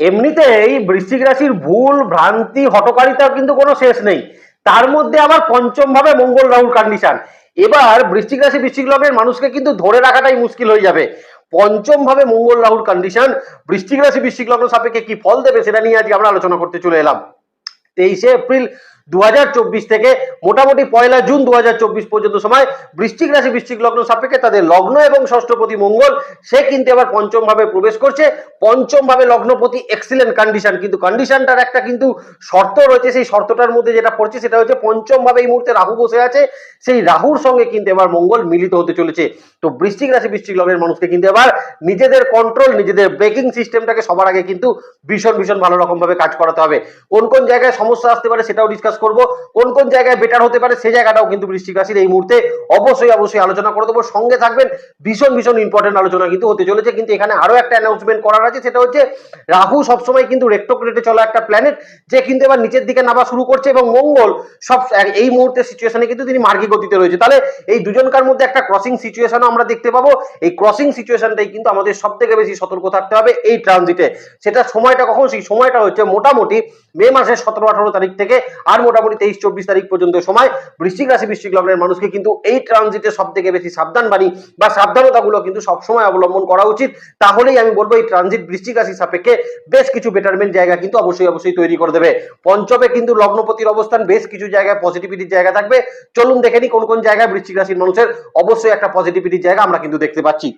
এমনিতেই বৃশ্চিক রাশির ভুল, ভ্রান্তি হটকারিতা কিন্তু কোনো শেষ নেই। তার মধ্যে আবার পঞ্চম ভাবে মঙ্গল রাহুল কন্ডিশন এবার বৃশ্চিক রাশি, বৃশ্চিক লগ্নের মানুষকে কিন্তু ধরে রাখাটাই মুশকিল হয়ে যাবে। পঞ্চম ভাবে মঙ্গল রাহুল কন্ডিশন বৃশ্চিক রাশি, বৃশ্চিক লগ্ন সাপেক্ষে কি ফল দেবে সেটা নিয়ে আজকে আমরা আলোচনা করতে চলে এলাম। তেইশে এপ্রিল দু হাজার চব্বিশ থেকে মোটামুটি পয়লা জুন দু হাজার চব্বিশ পর্যন্ত সময় বৃশ্চিক রাশি, বৃশ্চিক লগ্ন সাপেক্ষে তাদের লগ্ন এবং ষষ্ঠপতি মঙ্গল, সে কিন্তু এবার পঞ্চম ভাবে প্রবেশ করছে। পঞ্চম ভাবে লগ্নপতি এক্সিলেন্ট কন্ডিশন কিন্তু কন্ডিশনটার একটা কিন্তু শর্ত রয়েছে, সেই শর্তটার মধ্যে যেটা পড়ছে সেটা হচ্ছে পঞ্চম ভাবে এই মুহূর্তে রাহু বসে আছে, সেই রাহুর সঙ্গে কিন্তু এবার মঙ্গল মিলিত হতে চলেছে। তো বৃশ্চিক রাশি, বৃশ্চিক লগ্নের মানুষকে কিন্তু এবার নিজেদের কন্ট্রোল নিজেদের ব্রেকিং সিস্টেমটাকে সবার আগে কিন্তু ভীষণ ভীষণ ভালো রকম ভাবে কাজ করাতে হবে। কোন কোন জায়গায় সমস্যা আসতে পারে সেটাও ডিসকাস করব, কোন কোন জায়গায় বেটার হতে পারে সেই জায়গাটাও কিন্তু বৃশ্চিক রাশির এই মুহূর্তে অবশ্যই অবশ্যই আলোচনা করে দেবো। সঙ্গে থাকবেন, ভীষণ ভীষণ ইম্পর্টেন্ট আলোচনা কিন্তু হতে চলেছে। কিন্তু এখানে আরও একটা অ্যানাউন্সমেন্ট করার আছে, সেটা হচ্ছে রাহু সবসময় কিন্তু রেক্টোক্রেটে চলা একটা প্ল্যানেট যে কিন্তু এবার নিচের দিকে নামা শুরু করছে এবং মঙ্গল সব, এই মুহূর্তে সিচুয়েশনে কিন্তু তিনি মার্গী গতিতে রয়েছে। তাহলে এই দুজনকার মধ্যে একটা ক্রসিং সিচুয়েশনও আমরা দেখতে পাবো। এই ক্রসিং সিচুয়েশনটাই কিন্তু আমাদের সব থেকে বেশি সতর্ক থাকতে হবে এই ট্রানজিটে সেটা সময়টা কখন? সেই সময়টা হচ্ছে মোটামুটি মে মাসের সতেরো, আঠারো তারিখ থেকে, আর মোটামুটি তেইশ, চব্বিশ তারিখ পর্যন্ত সময়। বৃশ্চিক রাশি, বৃশ্চিক লগ্নের মানুষকে কিন্তু এই ট্রানজিটে সব থেকে বেশি সাবধান বাণী বা সাবধানতাগুলো কিন্তু সবসময় অবলম্বন করা উচিত। তাহলেই আমি বলব এই ট্রানজিট বৃশ্চিক রাশি সাপেক্ষে বেশ কিছু বেটারমেন্ট জায়গা কিন্তু অবশ্যই অবশ্যই তৈরি করে দেবে। পঞ্চমে কিন্তু লগ্নপতির অবস্থান, বেশ কিছু জায়গায় পজিটিভিটির জায়গা থাকবে। চলুন দেখে নিই কোন কোন জায়গায় বৃশ্চিক রাশির মানুষের অবশ্যই একটা পজিটিভিটির জায়গা আমরা কিন্তু দেখতে পাচ্ছি।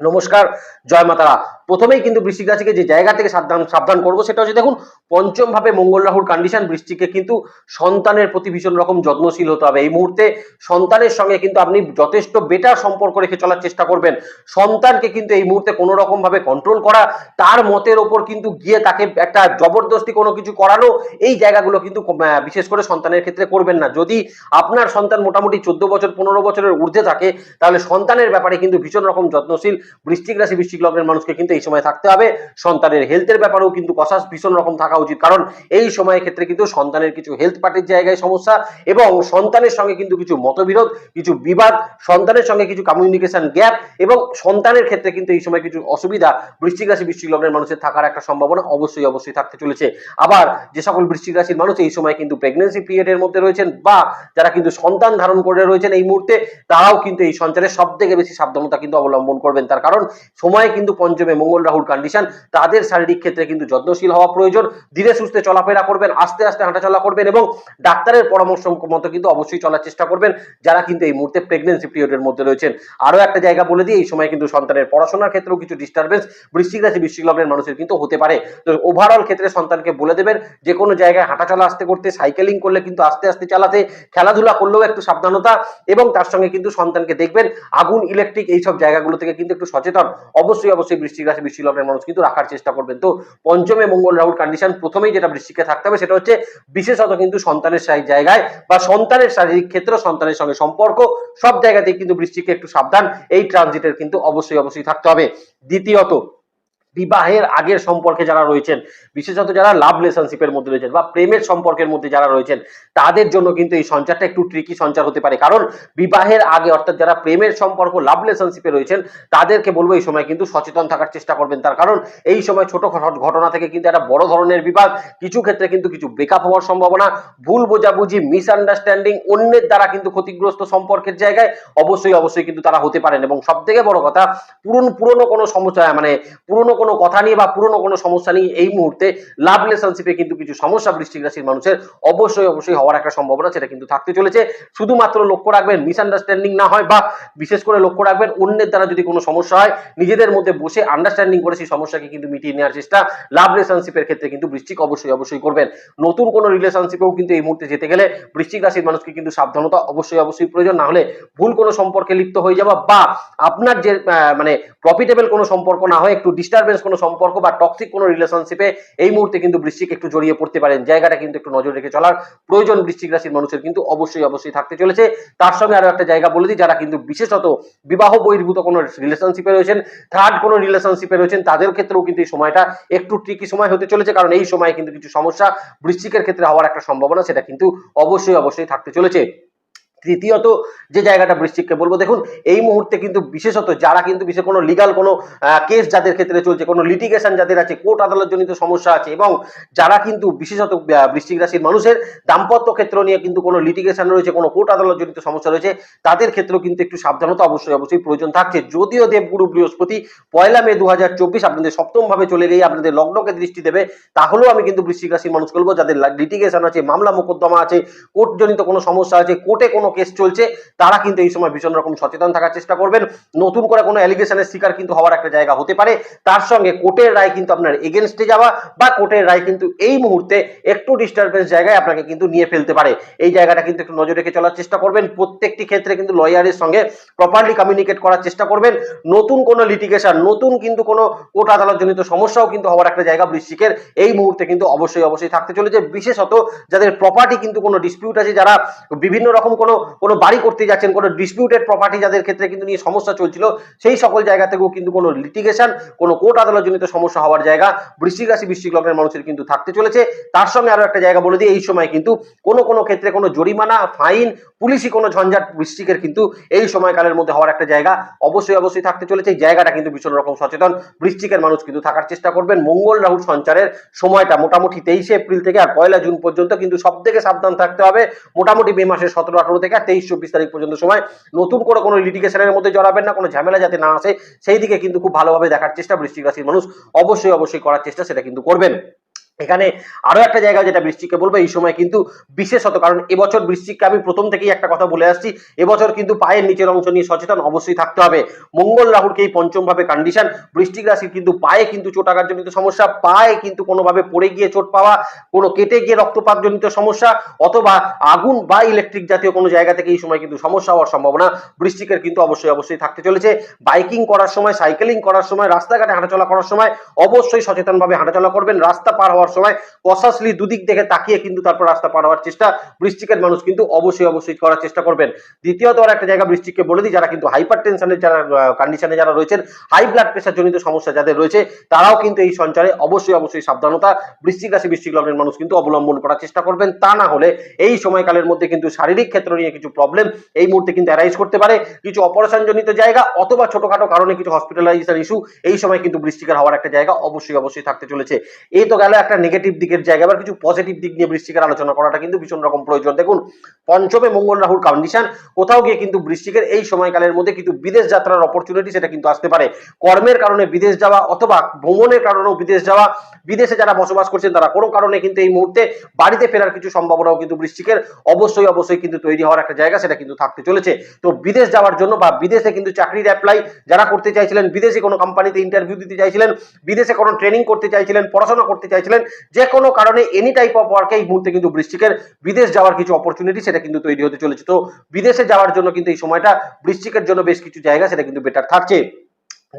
নমস্কার, জয় মাতারা। প্রথমেই কিন্তু বৃশ্চিক রাশিকে যে জায়গা থেকে সাবধান সাবধান করব সেটা হচ্ছে দেখুন পঞ্চম ভাবে মঙ্গল রাহুর কন্ডিশন বৃষ্টিকে কিন্তু সন্তানের প্রতি ভীষণ রকম যত্নশীল হতে হবে। এই মুহূর্তে সন্তানের সঙ্গে কিন্তু আপনি যথেষ্ট বেটার সম্পর্ক রেখে চলার চেষ্টা করবেন। সন্তানকে কিন্তু এই মুহূর্তে কোনো রকম ভাবে কন্ট্রোল করা, তার মতের ওপর কিন্তু গিয়ে তাকে একটা জবরদস্তি কোনো কিছু করানো, এই জায়গাগুলো কিন্তু বিশেষ করে সন্তানের ক্ষেত্রে করবেন না। যদি আপনার সন্তান মোটামুটি চোদ্দ বছর, পনেরো বছরের ঊর্ধ্বে থাকে, তাহলে সন্তানের ব্যাপারে কিন্তু ভীষণ রকম যত্নশীল বৃশ্চিক রাশি, বৃশ্চিক লগ্নের মানুষকে কিন্তু এই সময় থাকতে হবে। সন্তানের হেলথের ব্যাপারেও কিন্তু কষাস ভীষণ রকম থাকা উচিত। কারণ এই সময়ের ক্ষেত্রে কিন্তু সন্তানের কিছু হেলথ পার্টির জায়গায় সমস্যা এবং সন্তানের সঙ্গে কিন্তু কিছু মতবিরোধ, কিছু বিবাদ, সন্তানের সঙ্গে কিছু কমিউনিকেশন গ্যাপ এবং সন্তানের ক্ষেত্রে কিন্তু এই সময় কিছু অসুবিধা, বৃশ্চিক রাশি, বৃশ্চিক লগ্নের মানুষের থাকার একটা সম্ভাবনা অবশ্যই অবশ্যই থাকতে চলেছে। আবার যে সকল বৃশ্চিক রাশির মানুষ এই সময় কিন্তু প্রেগনেন্সি পিরিয়ডের মধ্যে রয়েছেন বা যারা কিন্তু সন্তান ধারণ করে রয়েছেন এই মুহূর্তে, তারাও কিন্তু এই সঞ্চারের সব থেকে বেশি সাবধানতা কিন্তু অবলম্বন করবেন। তার কারণ সময়ে কিন্তু পঞ্চমে মঙ্গল রাহুর কন্ডিশন তাদের শারীরিক ক্ষেত্রে কিন্তু যত্নশীল হওয়া প্রয়োজন। ধীরে সুস্থে চলাফেরা করবেন, আস্তে আস্তে হাঁটাচলা করবেন এবং ডাক্তারের পরামর্শ মতো কিন্তু অবশ্যই চলার চেষ্টা করবেন, যারা কিন্তু এই মুহূর্তে প্রেগনেন্সি পিরিয়ডের মধ্যে রয়েছেন। আরও একটা জায়গা বলে দিই, এই সময় কিন্তু সন্তানের পড়াশোনার ক্ষেত্রেও কিছু ডিস্টারবেন্স বৃশ্চিক রাশি, বৃশ্চিক লগ্নের মানুষের কিন্তু হতে পারে। তো ওভারঅল ক্ষেত্রে সন্তানকে বলে দেবেন, যে কোনো জায়গায় হাঁটাচলা আসতে করতে সাইকেলিং করলে কিন্তু আস্তে আস্তে চালাতে, খেলাধুলা করলেও একটু সাবধানতা এবং তার সঙ্গে কিন্তু সন্তানকে দেখবেন, আগুন ইলেকট্রিক এইসব জায়গাগুলো থেকে কিন্তু একটু সচেতন। অবশ্যই অবশ্যই বৃশ্চিক রাশি বৃশ্চিক লগ্নের মানুষ কিন্তু রাখার চেষ্টা করবেন। তো পঞ্চমে মঙ্গল রাহুর কন্ডিশন প্রথমেই যেটা বৃষ্টিকে থাকতে হবে, সেটা হচ্ছে বিশেষত কিন্তু সন্তানের জায়গায় বা সন্তানের শারীরিক ক্ষেত্র সন্তানের সঙ্গে সম্পর্ক, সব জায়গাতেই কিন্তু বৃষ্টিকে একটু সাবধান, এই ট্রানজিটের কিন্তু অবশ্যই অবশ্যই থাকতে হবে। দ্বিতীয়ত বিবাহের আগের সম্পর্কে যারা রয়েছেন, বিশেষত যারা লাভ রিলেশনশিপের মধ্যে রয়েছেন বা প্রেমের সম্পর্কের মধ্যে যারা রয়েছেন, তাদের জন্য কিন্তু এই সঞ্চারটা একটু ট্রিকি সঞ্চার হতে পারে। কারণ বিবাহের আগে অর্থাৎ যারা প্রেমের সম্পর্ক লাভ রিলেশনশিপে রয়েছেন, তাদেরকে বলব এই সময় কিন্তু সচেতন থাকার চেষ্টা করবেন তার। কারণ এই সময় ছোট ঘটনা থেকে কিন্তু একটা বড় ধরনের বিবাদ, কিছু ক্ষেত্রে কিন্তু কিছু ব্রেকআপ হওয়ার সম্ভাবনা, ভুল বোঝাবুঝি মিসআন্ডারস্ট্যান্ডিং অন্যের দ্বারা কিন্তু ক্ষতিগ্রস্ত সম্পর্কের জায়গায় অবশ্যই অবশ্যই কিন্তু তারা হতে পারেন। এবং সব থেকে বড় কথা পুরনো পুরনো কোনো সমস্যা মানে পুরনো কোনো কথা নিয়ে বা পুরনো কোনো সমস্যা নিয়ে এই মুহূর্তে লাভ রিলেশনশিপে কিন্তু কিছু সমস্যা বৃষ্টিক রাশির মানুষের অবশ্যই অবশ্যই হওয়ার একটা সম্ভাবনা সেটা কিন্তু থাকতে চলেছে। শুধুমাত্র লক্ষ্য রাখবেন মিসআন্ডারস্ট্যান্ডিং না হয় বা বিশেষ করে লক্ষ্য রাখবেন, অন্যের দ্বারা যদি কোনো সমস্যা হয়, নিজেদের মধ্যে বসে আন্ডারস্ট্যান্ডিং করে সেই সমস্যাকে কিন্তু মিটিয়ে নেওয়ার চেষ্টা লাভ রিলেশনশিপের ক্ষেত্রে কিন্তু বৃশ্চিক অবশ্যই অবশ্যই করবেন। নতুন কোনো রিলেশনশিপেও কিন্তু এই মুহূর্তে যেতে গেলে বৃশ্চিক রাশির মানুষকে কিন্তু সাবধানতা অবশ্যই অবশ্যই প্রয়োজন। না হলে ভুল কোনো সম্পর্কে লিপ্ত হয়ে যাওয়া বা আপনার যে মানে প্রফিটেবল কোনো সম্পর্ক না হয় একটু ডিস্টারবেন্স কোনো সম্পর্ক বা টক্সিক কোনো রিলেশনশিপে এই মুহূর্তে কিন্তু বৃশ্চিক একটু জড়িয়ে পড়তে পারেন। জায়গাটা কিন্তু একটু নজর রেখে চলার প্রয়োজন বৃশ্চিক রাশির মানুষের কিন্তু অবশ্যই অবশ্যই থাকতে চলেছে। তার সঙ্গে আরও একটা জায়গা বলে দিই, যারা কিন্তু বিশেষত বিবাহ বহির্ভূত কোনো রিলেশনশিপে রয়েছেন থার্ড কোনো রিলেশনশিপে রয়েছেন, তাদের ক্ষেত্রেও কিন্তু এই সময়টা একটু ট্রিকি সময় হতে চলেছে, কারণ এই সময় কিন্তু কিছু সমস্যা বৃশ্চিকের ক্ষেত্রে হওয়ার একটা সম্ভাবনা, সেটা কিন্তু অবশ্যই অবশ্যই থাকতে চলেছে। তৃতীয়ত যে জায়গাটা বৃশ্চিককে বলব, দেখুন, এই মুহূর্তে কিন্তু বিশেষত যারা কিন্তু বিশেষ কোনো লিগাল কোনো কেস যাদের ক্ষেত্রে চলছে, কোনো লিটিগেশন যাদের আছে কোর্ট আদালত জনিত সমস্যা আছে, এবং যারা কিন্তু বিশেষত বৃশ্চিক রাশির মানুষের দাম্পত্য ক্ষেত্র নিয়ে কিন্তু কোনো লিটিগেশন রয়েছে, কোনো কোর্ট আদালত জনিত সমস্যা রয়েছে, তাদের ক্ষেত্রেও কিন্তু একটু সাবধানতা অবশ্যই অবশ্যই প্রয়োজন থাকছে। যদিও দেবগুরু বৃহস্পতি পয়লা মে দু হাজার চব্বিশ আপনাদের সপ্তমভাবে চলে গিয়ে আপনাদের লগ্নকে দৃষ্টি দেবে, তাহলেও আমি কিন্তু বৃশ্চিক রাশির মানুষ বলব, যাদের লিটিগেশন আছে, মামলা মোকদ্দমা আছে কোর্টজনিত কোনো সমস্যা আছে কোর্টে কোনো কেস চলছে, তারা কিন্তু এই সময় ভীষণ রকম সচেতন থাকার চেষ্টা করবেন। নতুন করে কোনো অ্যালিগেশনের শিকার কিন্তু হওয়ার একটা জায়গা হতে পারে। তার সঙ্গে কোর্টের রায় কিন্তু আপনার এগেনস্টে যাওয়া বা কোর্টের রায় কিন্তু এই মুহূর্তে একটু ডিস্টারবেন্স জায়গায় আপনাকে কিন্তু নিয়ে ফেলতে পারে। এই জায়গাটা কিন্তু একটু নজর রেখে চলার চেষ্টা করবেন। প্রত্যেকটি ক্ষেত্রে কিন্তু লয়ারের সঙ্গে প্রপারলি কমিউনিকেট করার চেষ্টা করবেন। নতুন কোনো লিটিগেশন নতুন কিন্তু কোনো কোর্ট আদালত জনিত সমস্যাও কিন্তু হওয়ার একটা জায়গা বৃশ্চিকের এই মুহূর্তে কিন্তু অবশ্যই অবশ্যই থাকতে চলেছে। বিশেষত যাদের প্রপার্টি কিন্তু কোনো ডিসপিউট আছে, যারা বিভিন্ন রকম কোনো কোনো বাড়ি করতে যাচ্ছেন, কোনো ডিসপিউটেড প্রপার্টি যাদের ক্ষেত্রে কিন্তু নিয়ে সমস্যা চলছিল, সেই সকল জায়গা থেকেও কিন্তু কোনো লিটিগেশন কোনো কোর্ট আদালত জনিত সমস্যা হওয়ার জায়গা বৃশ্চিক রাশি, বৃশ্চিক লগ্নের মানুষের কিন্তু থাকতে চলেছে। তার সঙ্গে আরও একটা জায়গা বলে দিই, এই সময় কিন্তু কোনো কোনো ক্ষেত্রে কোনো জরিমানা, ফাইন পুলিশি কোনো ঝঞ্ঝাট বৃষ্টিকের কিন্তু এই সময়কালের মধ্যে হওয়ার একটা জায়গা অবশ্যই অবশ্যই থাকতে চলেছে। এই জায়গাটা কিন্তু ভীষণ রকম সচেতন বৃষ্টিকের মানুষ কিন্তু থাকার চেষ্টা করবেন। মঙ্গল রাহুর সঞ্চারের সময়টা মোটামুটি তেইশে এপ্রিল থেকে আর পয়লা জুন পর্যন্ত কিন্তু সব থেকে সাবধান থাকতে হবে। মোটামুটি মে মাসের সতেরো আঠারো থেকে আর তেইশ, চব্বিশ তারিখ পর্যন্ত সময় নতুন করে কোনো লিটিগেশনের মধ্যে জড়াবেন না, কোনো ঝামেলা যাতে না আসে, সেই দিকে কিন্তু খুব ভালোভাবে দেখার চেষ্টা বৃষ্টিকাশীর রাশির মানুষ অবশ্যই অবশ্যই করার চেষ্টা সেটা কিন্তু করবেন। এখানে আরও একটা জায়গা যেটা বৃষ্টিকে বলব, এই সময় কিন্তু বিশেষত, কারণ এবছর বৃশ্চিককে আমি প্রথম থেকেই একটা কথা বলে আসছি, এবছর কিন্তু পায়ের নিচের অংশ নিয়ে সচেতন অবশ্যই থাকতে হবে। মঙ্গল রাহুরকে এই পঞ্চম ভাবে কন্ডিশন বৃষ্টিক রাশির কিন্তু পায়ে কিন্তু চোটাঘাত জনিত সমস্যা, পায়ে কিন্তু কোনোভাবে পড়ে গিয়ে চোট পাওয়া, কোনো কেটে গিয়ে রক্তপাত জনিত সমস্যা, অথবা আগুন বা ইলেকট্রিক জাতীয় কোনো জায়গা থেকে এই সময় কিন্তু সমস্যা হওয়ার সম্ভাবনা বৃষ্টিকের কিন্তু অবশ্যই অবশ্যই থাকতে চলেছে। বাইকিং করার সময় সাইকেলিং করার সময়, রাস্তাঘাটে হাঁটাচলা করার সময় অবশ্যই সচেতনভাবে হাঁটাচলা করবেন, রাস্তা পার হওয়ার সময় কসাসলি দুদিক দেখে তাকিয়ে কিন্তু তারপর রাস্তা পার হওয়ার চেষ্টা বৃশ্চিকের মানুষ কিন্তু অবশ্যই অবশ্যই করার চেষ্টা করবেন। দ্বিতীয়ত আর একটা জায়গা বৃশ্চিককে বলে দিই, যারা কিন্তু হাইপার টেনশনের যারা কন্ডিশনে যারা রয়েছেন হাই ব্লাড প্রেশার জনিত সমস্যা যাদের রয়েছে, তারাও কিন্তু এই সঞ্চারে অবশ্যই অবশ্যই সাবধানতা, বৃশ্চিক রাশি, বৃশ্চিক লগ্নের মানুষ কিন্তু অবলম্বন করার চেষ্টা করবেন। তা না হলে এই সময়কালের মধ্যে কিন্তু শারীরিক ক্ষেত্র নিয়ে কিছু প্রবলেম এই মুহূর্তে কিন্তু অ্যারাইজ করতে পারে। কিছু অপারেশন জনিত জায়গা অথবা ছোটখাটো কারণে কিছু হসপিটালাইজেশন ইস্যু এই সময় কিন্তু বৃষ্টিকের হওয়ার একটা জায়গা অবশ্যই অবশ্যই থাকতে চলেছে। এই তো গেল একটা নেগেটিভ দিকের জায়গা এবার কিছু পজিটিভ দিক নিয়ে বৃষ্টিকের আলোচনা করাটা কিন্তু ভীষণ রকম প্রয়োজন। দেখুন, পঞ্চমে মঙ্গল রাহুর কন্ডিশন কোথাও গিয়ে কিন্তু বৃষ্টিকের এই সময়কালের মধ্যে কিন্তু বিদেশ যাত্রার অপরচুনিটি সেটা কিন্তু আসতে পারে। কর্মের কারণে বিদেশ যাওয়া অথবা ভ্রমণের কারণেও বিদেশ যাওয়া, বিদেশে যারা বসবাস করছেন তারা কোনো কারণে কিন্তু এই মুহূর্তে বাড়িতে ফেরার কিছু সম্ভাবনাও কিন্তু বৃষ্টিকের অবশ্যই অবশ্যই কিন্তু তৈরি হওয়ার একটা জায়গা সেটা কিন্তু থাকতে চলেছে। তো বিদেশ যাওয়ার জন্য বা বিদেশে কিন্তু চাকরির অ্যাপ্লাই যারা করতে চাইছিলেন, বিদেশে কোনো কোম্পানিতে ইন্টারভিউ দিতে চাইছিলেন, বিদেশে কোনো ট্রেনিং করতে চাইছিলেন, পড়াশোনা করতে চাইছিলেন যে কোনো কারণে এনি টাইপ অফ ওয়ার্কে এই মুহূর্তে কিন্তু বৃষ্টিকের বিদেশ যাওয়ার কিছু অপরচুনিটি সেটা কিন্তু তৈরি হতে চলেছে। তো বিদেশে যাওয়ার জন্য কিন্তু এই সময়টা বৃষ্টিকের জন্য বেশ কিছু জায়গা সেটা কিন্তু বেটার থাকছে।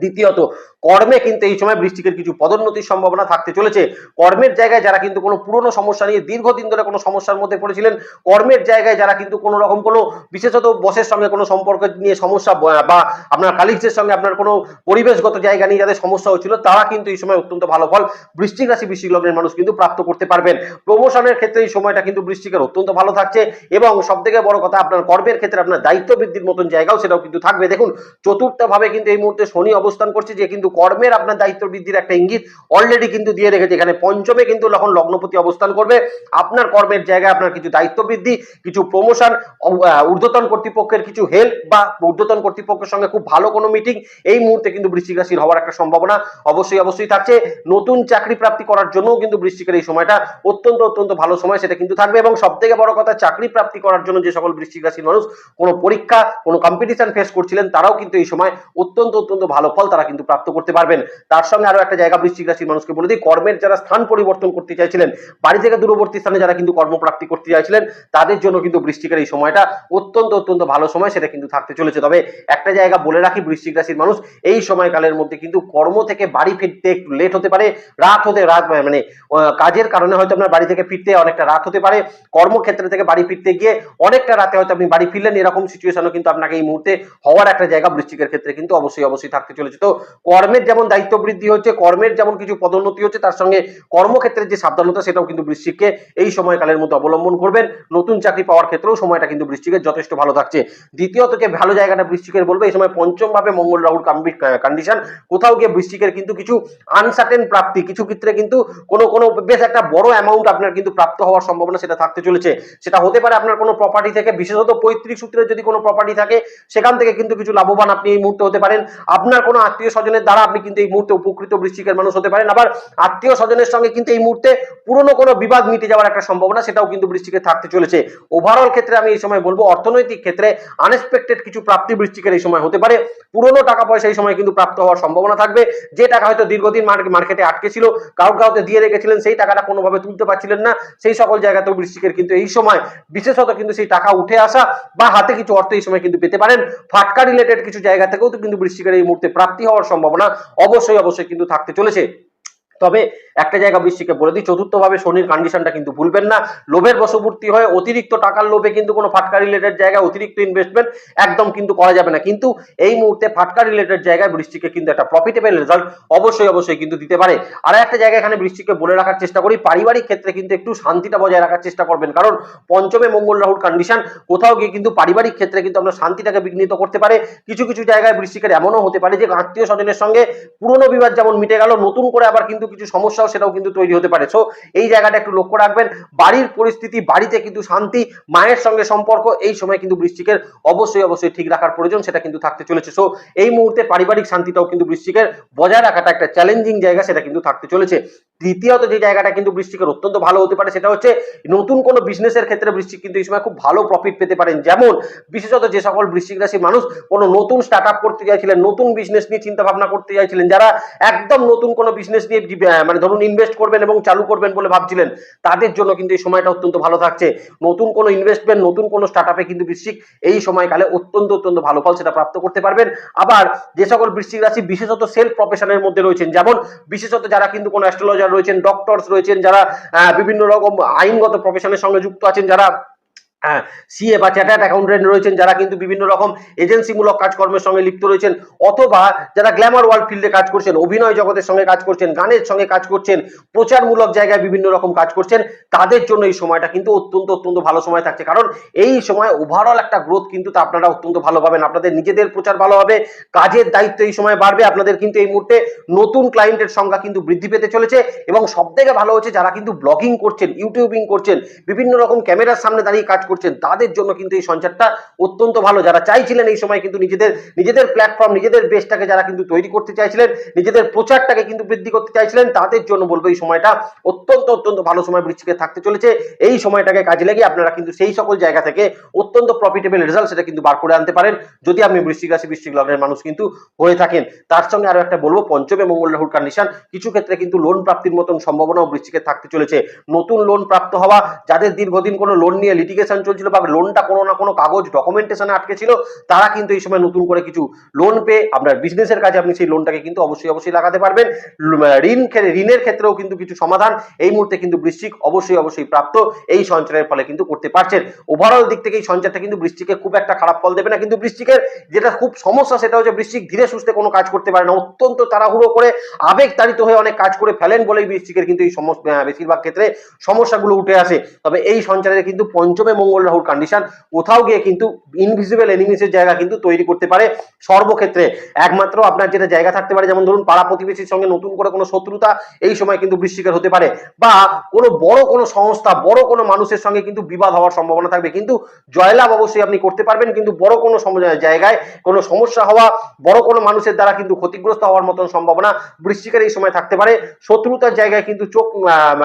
দ্বিতীয়ত, কর্মে কিন্তু এই সময় বৃষ্টিকের কিছু পদোন্নতির সম্ভাবনা থাকতে চলেছে। কর্মের জায়গায় যারা কিন্তু কোনো পুরনো সমস্যা নিয়ে দীর্ঘদিন ধরে কোনো সমস্যার মধ্যে পড়েছিলেন, কর্মের জায়গায় যারা কিন্তু কোনো রকম কোনো বিশেষত বসের সঙ্গে কোনো সম্পর্ক নিয়ে সমস্যা বা আপনার কালিগসের সঙ্গে আপনার কোনো পরিবেশগত জায়গা নিয়ে যাদের সমস্যা হচ্ছিল, তারা কিন্তু এই সময় অত্যন্ত ভালো ফল বৃষ্টিক রাশি বৃষ্টিক লগ্নের মানুষ কিন্তু প্রাপ্ত করতে পারবেন। প্রমোশনের ক্ষেত্রে এই সময়টা কিন্তু বৃষ্টিকের অত্যন্ত ভালো থাকছে এবং সব থেকে বড় কথা, আপনার কর্মের ক্ষেত্রে আপনার দায়িত্ব বৃদ্ধির মতন জায়গাও সেটাও কিন্তু থাকবে। দেখুন, চতুর্থভাবে কিন্তু এই মুহূর্তে শনি অবস্থান করছে যে কিন্তু কর্মের আপনার দায়িত্ব বৃদ্ধির একটা ইঙ্গিত অলরেডি কিন্তু দিয়ে রেখেছে। এখানে পঞ্চমে কিন্তু যখন লগ্নপতি অবস্থান করবে, আপনার কর্মের জায়গায় আপনার কিছু দায়িত্ব বৃদ্ধি কিছু প্রমোশন ঊর্ধ্বতন কর্তৃপক্ষের কিছু হেল্প বা ঊর্ধ্বতন কর্তৃপক্ষের সঙ্গে খুব ভালো কোনো মিটিং এই মুহূর্তে কিন্তু বৃশ্চিক রাশির হওয়ার একটা সম্ভাবনা অবশ্যই অবশ্যই থাকছে। নতুন চাকরি প্রাপ্তি করার জন্য কিন্তু বৃশ্চিকের এই সময়টা অত্যন্ত অত্যন্ত ভালো সময় সেটা কিন্তু থাকবে এবং সব থেকে বড় কথা, চাকরি প্রাপ্তি করার জন্য যে সকল বৃশ্চিক রাশির মানুষ কোনো পরীক্ষা, কোনো কম্পিটিশন ফেস করছিলেন, তারাও কিন্তু এই সময় অত্যন্ত অত্যন্ত ভালো ফল তারা কিন্তু প্রাপ্ত করতে পারবেন। তার সঙ্গে আরও একটা জায়গা বৃশ্চিক রাশির মানুষকে বলে দিই, কর্মের যারা স্থান পরিবর্তন করতে চাইছিলেন, বাড়ি থেকে দূরবর্তী স্থানে যারা কিন্তু কর্মপ্রাপ্তি করতে চাইছিলেন, তাদের জন্য কিন্তু বৃষ্টিকের এই সময়টা অত্যন্ত অত্যন্ত ভালো সময়, সেটা কিন্তু থাকতে চলেছে। তবে একটা জায়গা বলে রাখি বৃশ্চিক রাশির মানুষ, এই সময়কালের মধ্যে কিন্তু কর্ম থেকে বাড়ি ফিরতে একটু লেট হতে পারে, রাত হতে, রাত মানে কাজের কারণে হয়তো আপনার বাড়ি থেকে ফিরতে অনেকটা রাত হতে পারে, কর্মক্ষেত্র থেকে বাড়ি ফিরতে গিয়ে অনেকটা রাতে হয়তো আপনি বাড়ি ফিরলেন, এরকম সিচুয়েশনও কিন্তু আপনাকে এই মুহূর্তে হওয়ার একটা জায়গা বৃশ্চিকের ক্ষেত্রে কিন্তু অবশ্যই অবশ্যই থাকতে চলেছে। তো কর্মের যেমন দায়িত্ব বৃদ্ধি হচ্ছে, কর্মের যেমন কিছু পদোন্নতি হচ্ছে, তার সঙ্গে কর্মক্ষেত্রের যে সাবধানতা, সেটাও কিন্তু বৃশ্চিককে এই সময়কালের মধ্যে অবলম্বন করবেন। নতুন চাকরি পাওয়ার ক্ষেত্রেও সময়টা কিন্তু বৃশ্চিকের যথেষ্ট ভালো থাকছে। দ্বিতীয়ত যে ভালো জায়গাটা বৃশ্চিকের বলবে, এই সময় পঞ্চম ভাবে মঙ্গল রাহুর কন্ডিশন কোথাও গিয়ে বৃশ্চিকের কিন্তু কিছু আনসার্টেন প্রাপ্তি, কিছু ক্ষেত্রে কিন্তু কোনো কোনো বেশ একটা বড় অ্যামাউন্ট আপনার কিন্তু প্রাপ্ত হওয়ার সম্ভাবনা সেটা থাকতে চলেছে। সেটা হতে পারে আপনার কোনো প্রপার্টি থেকে, বিশেষত পৈতৃক সূত্রে যদি কোনো প্রপার্টি থাকে, সেখান থেকে কিন্তু কিছু লাভবান আপনি এই মুহূর্তে হতে পারেন। আপনার কোনো আত্মীয় স্বজনের দ্বারা আপনি কিন্তু এই মুহূর্তে উপকৃত বৃশ্চিকের মানুষ হতে পারেন। আবার আত্মীয় স্বজনের সঙ্গে কিন্তু এই মুহূর্তে পুরনো কোনো বিবাদ মিটে যাওয়ার একটা সম্ভাবনা সেটাও কিন্তু বৃশ্চিকে থাকতে চলেছে। ওভারঅল ক্ষেত্রে আমি এই সময় বলব, অর্থনৈতিক ক্ষেত্রে আনএক্সপেক্টেড কিছু প্রাপ্তি বৃশ্চিকের এই সময় হতে পারে। পুরনো টাকা পয়সা এই সময় কিন্তু প্রাপ্ত হওয়ার সম্ভাবনা থাকবে। যে টাকা হয়তো দীর্ঘদিন মার্কেটে আটকে ছিল কাউকে দিয়ে রেখেছিলেন, সেই টাকাটা কোনোভাবে তুলতে পারছিলেন না। সেই সকল জায়গাতেও বৃশ্চিকের কিন্তু এই সময় বিশেষত কিন্তু সেই টাকা উঠে আসা বা হাতে কিছু অর্থ এই সময় কিন্তু পেতে পারেন। ফাটকা রিলেটেড কিছু জায়গা থেকেও তো কিন্তু বৃশ্চিকের এই মুহূর্তে প্রাপ্তি হওয়ার সম্ভাবনা অবশ্যই অবশ্যই কিন্তু থাকতে চলেছে। তবে একটা জায়গা বৃষ্টিকে বলে দিই, চতুর্থভাবে শনির কন্ডিশনটা কিন্তু ভুলবেন না। লোভের বশবর্তী হয়ে অতিরিক্ত টাকার লোভে কিন্তু কোনো ফাটকা রিলেটেড জায়গায় অতিরিক্ত ইনভেস্টমেন্ট একদম কিন্তু করা যাবে না। কিন্তু এই মুহূর্তে ফাটকা রিলেটেড জায়গায় বৃষ্টিকে কিন্তু একটা প্রফিটেবল রেজাল্ট অবশ্যই অবশ্যই কিন্তু দিতে পারে। আর একটা জায়গা এখানে বৃষ্টিকে বলে রাখার চেষ্টা করি, পারিবারিক ক্ষেত্রে কিন্তু একটু শান্তিটা বজায় রাখার চেষ্টা করবেন। কারণ পঞ্চমে মঙ্গল রাহুর কন্ডিশন কোথাও গিয়ে কিন্তু পারিবারিক ক্ষেত্রে কিন্তু আপনার শান্তিটাকে বিঘ্নিত করতে পারে। কিছু কিছু জায়গায় বৃষ্টিকের এমনও হতে পারে যে আত্মীয় স্বজনের সঙ্গে পুরনো বিবাদ যেমন মিটে গেল, নতুন করে আবার কিন্তু কিছু সমস্যাও সেটাও কিন্তু তৈরি হতে পারে। সো এই জায়গাটা একটু লক্ষ্য রাখবেন। বাড়ির পরিস্থিতি, বাড়িতে কিন্তু শান্তি, মায়ের সঙ্গে সম্পর্ক, এই সময় কিন্তু বৃষ্টিকের অবশ্যই অবশ্যই ঠিক রাখার প্রয়োজন, সেটা কিন্তু থাকতে চলেছে। সো এই মুহূর্তে পারিবারিক শান্তিটাও কিন্তু বৃশ্চিকের বজায় রাখাটা একটা চ্যালেঞ্জিং জায়গা, সেটা কিন্তু থাকতে চলেছে। দ্বিতীয়ত যে জায়গাটা কিন্তু বৃষ্টিকের অত্যন্ত ভালো হতে পারে, সেটা হচ্ছে নতুন কোনো বিজনেসের ক্ষেত্রে বৃষ্টিক কিন্তু এই সময় খুব ভালো প্রফিট পেতে পারেন। যেমন বিশেষত যে সকল বৃশ্চিক রাশির মানুষ কোনো নতুন স্টার্ট আপ করতে চাইছিলেন নতুন বিজনেস নিয়ে চিন্তা ভাবনা করতে চাইছিলেন যারা একদম নতুন কোনো বিজনেস নিয়ে মানে ধরুন ইনভেস্ট করবেন এবং চালু করবেন বলে ভাবছিলেন, তাদের জন্য কিন্তু এই সময়টা অত্যন্ত ভালো থাকছে। নতুন কোনো ইনভেস্টমেন্ট নতুন কোনো স্টার্ট আপে কিন্তু বৃশ্চিক এই সময়কালে অত্যন্ত অত্যন্ত ভালো ফল সেটা প্রাপ্ত করতে পারবেন। আবার যে সকল বৃশ্চিক রাশি বিশেষত সেলফ প্রফেশনের মধ্যে রয়েছেন, যেমন বিশেষত যারা কিন্তু কোনো অ্যাস্ট্রোলজার রয়েছেন ডক্টর রয়েছেন যারা বিভিন্ন রকম আইনগত প্রফেশনের সঙ্গে যুক্ত আছেন যারা হ্যাঁ সিএ বা চ্যাটার্ড অ্যাকাউন্টেন্ট রয়েছেন যারা কিন্তু বিভিন্ন রকম এজেন্সিমূলক কাজকর্মের সঙ্গে লিপ্ত রয়েছেন, অথবা যারা গ্ল্যামার ওয়ার্ল্ড ফিল্ডে কাজ করছেন, অভিনয় জগতের সঙ্গে কাজ করছেন, গানের সঙ্গে কাজ করছেন, প্রচারমূলক জায়গায় বিভিন্ন রকম কাজ করছেন, তাদের জন্য এই সময়টা কিন্তু অত্যন্ত অত্যন্ত ভালো সময় থাকছে। কারণ এই সময় ওভারঅল একটা গ্রোথ কিন্তু তা আপনারা অত্যন্ত ভালো পাবেন। আপনাদের নিজেদের প্রচার ভালো হবে, কাজের দায়িত্ব এই সময় বাড়বে, আপনাদের কিন্তু এই মুহূর্তে নতুন ক্লায়েন্টের সংখ্যা কিন্তু বৃদ্ধি পেতে চলেছে, এবং সব থেকে ভালো হচ্ছে যারা কিন্তু ব্লগিং করছেন ইউটিউবিং করছেন, বিভিন্ন রকম ক্যামেরার সামনে দাঁড়িয়ে কাজ করছেন, তাদের জন্য কিন্তু এই সঞ্চারটা অত্যন্ত ভালো। যারা চাইছিলেন এই সময় কিন্তু নিজেদের নিজেদের প্ল্যাটফর্ম নিজেদের বেসটাকে যারা কিন্তু তৈরি করতে চাইছিলেন, নিজেদের প্রচারটাকে কিন্তু বৃদ্ধি করতে চাইছিলেন, তাদের জন্য বলব এই সময়টা অত্যন্ত অত্যন্ত ভালো সময় বৃষ্টিকে থাকতে চলেছে। এই সময়টাকে কাজে লেগে আপনারা কিন্তু সেই সকল জায়গা থেকে অত্যন্ত প্রফিটেবল রেজাল্ট সেটা কিন্তু বার করে আনতে পারেন। যদি আপনি বৃষ্টিক রাশি, বৃষ্টিক লগ্নের মানুষ কিন্তু হয়ে থাকেন, তার সঙ্গে আরও একটা বলব, পঞ্চমে মঙ্গল রাহুর কন্ডিশন কিছু ক্ষেত্রে কিন্তু লোন প্রাপ্তির মতন সম্ভাবনাও বৃষ্টিকে থাকতে চলেছে। নতুন লোন প্রাপ্ত হওয়া, যাদের দীর্ঘদিন কোনো লোন নিয়ে লিটিগেশন চলছিল বা লোনটা কোনো না কোনো কাগজ ডকুমেন্টেশনে আটকে ছিল, তারা কিন্তু এই সময় নতুন করে কিছু লোন পেয়ে আপনার বিজনেসের কাজে আপনি সেই লোনটাকে কিন্তু অবশ্যই অবশ্যই লাগাতে পারবেন। ঋণ ঋণের ক্ষেত্রেও কিন্তু কিছু সমাধান এই মুহূর্তে কিন্তু বৃশ্চিক অবশ্যই অবশ্যই প্রাপ্ত এই সঞ্চয়ের ফলে কিন্তু করতে পারছেন। ওভারঅল দিক থেকে এই সঞ্চয়টা কিন্তু বৃষ্টিকে খুব একটা খারাপ ফল দেবে না, কিন্তু বৃষ্টিকের যেটা খুব সমস্যা সেটা হচ্ছে বৃশ্চিক ধীরে সুস্থে কোনো কাজ করতে পারে না, অত্যন্ত তাড়াহুড়ো করে আবেগ তাড়িত হয়ে অনেক কাজ করে ফেলেন বলেই বৃষ্টিকের কিন্তু এই সমস্ত বেশিরভাগ ক্ষেত্রে সমস্যাগুলো উঠে আসে। তবে এই সঞ্চারের কিন্তু পঞ্চমে মঙ্গল রাহুর কন্ডিশন কোথাও গিয়ে কিন্তু ইনভিজিবল এনিমিসের জায়গা কিন্তু তৈরি করতে পারে সর্বক্ষেত্রে। একমাত্র আপনার যেটা জায়গা থাকতে পারে, যেমন ধরুন পাড়া প্রতিবেশীর সঙ্গে নতুন করে কোনো শত্রুতা, এই সময় কিন্তু বৃষ্টিকের হতে পারে। বা কোনো বড় কোনো সংস্থা, বড় কোনো মানুষের সঙ্গে কিন্তু বিবাদ হওয়ার সম্ভাবনা থাকবে। কিন্তু জয়লাভ অবশ্যই আপনি করতে পারবেন, কিন্তু বড় কোনো জায়গায় কোনো সমস্যা হওয়া, বড় কোনো মানুষের দ্বারা কিন্তু ক্ষতিগ্রস্ত হওয়ার মতন সম্ভাবনা বৃষ্টিকার এই সময় থাকতে পারে। শত্রুতার জায়গায় কিন্তু চোখ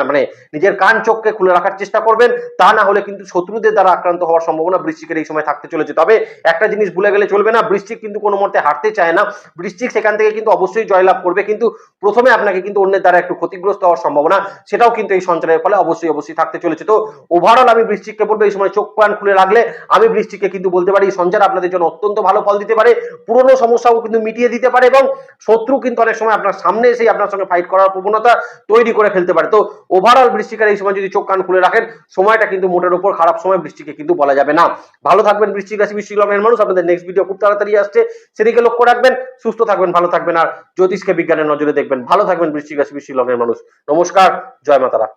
মানে নিজের কান, চোখকে খুলে রাখার চেষ্টা করবেন। তা না হলে কিন্তু শত্রুদের দ্বারা আক্রান্ত হওয়ার সম্ভাবনা বৃষ্টিকের এই সময় থাকতে চলেছে। তবে একটা জিনিস ভুলে গেলে চলবে না বৃষ্টিক কিন্তু কোনো মতে হারতে চায় না। বৃষ্টিক সেখান থেকে কিন্তু অবশ্যই জয়লাভ করবে, কিন্তু প্রথমে আপনাকে কিন্তু অন্যের দ্বারা একটু ক্ষতিগ্রস্ত হওয়ার সম্ভাবনা, সেটাও কিন্তু এই সঞ্চারের ফলে অবশ্যই অবশ্যই থাকতে চলেছে। তো ওভারঅল আমি বৃষ্টিককে বলব, এই সময় চোখ কান খুলে রাখলে আমি বৃষ্টিকে কিন্তু বলতে পারি, এই সঞ্চার আপনাদের জন্য অত্যন্ত ভালো ফল দিতে পারে, পুরনো সমস্যাও কিন্তু মিটিয়ে দিতে পারে এবং শত্রু কিন্তু অনেক সময় আপনার সামনে এসেই আপনার সঙ্গে ফাইট করার প্রবণতা তৈরি করে ফেলতে পারে। তো ওভারঅল বৃষ্টিকার এই সময় যদি চোখ কান খুলে রাখেন, সময়টা কিন্তু মোটের উপর খারাপ সময় বৃষ্টিকে কিন্তু বলা যাবে না। ভালো থাকবেন বৃষ্টিক রাশি বৃষ্টিক লগ্নের মানুষ। আপনাদের নেক্সট ভিডিও খুব তাড়াতাড়ি আসছে। সেদিকে লক্ষ্য রাখবেন, সুস্থ থাকবেন, ভালো থাকবেন। আর জ্যোতিষকে বিজ্ঞানের নজরে দেখবেন। ভালো থাকবেন বৃষ্টিক রাশি বৃষ্টিক লগ্নের মানুষ। নমস্কার, জয় মাতারা।